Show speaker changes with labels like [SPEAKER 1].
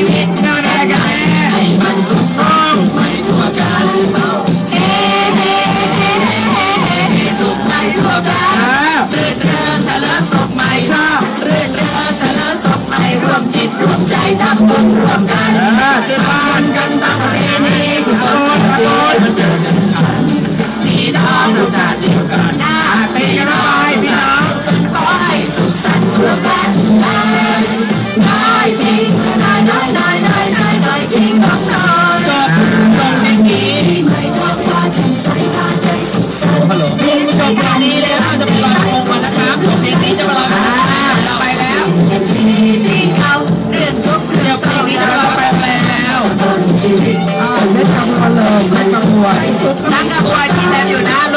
[SPEAKER 1] ีวิต
[SPEAKER 2] ก็ได้กัให้
[SPEAKER 1] มันสุขสมไม่ทั่วกันเบาเฮ้เฮ้เฮ้เฮ้สุขไม่ทั่วกันเรื่อเริงทะเลศกใหม่ช
[SPEAKER 2] อบ
[SPEAKER 1] เรื่อเริงทะเลศกใหม่รวมจิตรวมใจทำบุญรวมกันทำบุญกันตั้งปีนี้กุศลกุศลมันเจอฉันฉันมีน้อง
[SPEAKER 3] เร
[SPEAKER 2] า
[SPEAKER 3] จะเดียว
[SPEAKER 1] กันอาตีกันไปพ
[SPEAKER 2] ี่น้อง
[SPEAKER 1] ขอให้สุขสันต์ทั่วกัน I take the น้อยน้อยน้อยน้อยน้อยจริงของน้อยก็
[SPEAKER 2] ต้องอย่างนี้
[SPEAKER 1] ไม่ต้องพาถึงสายตาใจสุขสันต์ฮัลโหลลุงจบงานนี้แล้วจะไปลอยกระทงกันนะครับผมเพลงนี้จะมาลอยกระทงเราไปแล้วที่เขาเรื่องทุกเรื่องเศร้าเราไปแ
[SPEAKER 2] ล้ว
[SPEAKER 1] ต้นชีวิต
[SPEAKER 2] เอาไม่ทำกันเลยไม่กังวลทั้ง
[SPEAKER 1] กังวลที่แล้วอยู่นะ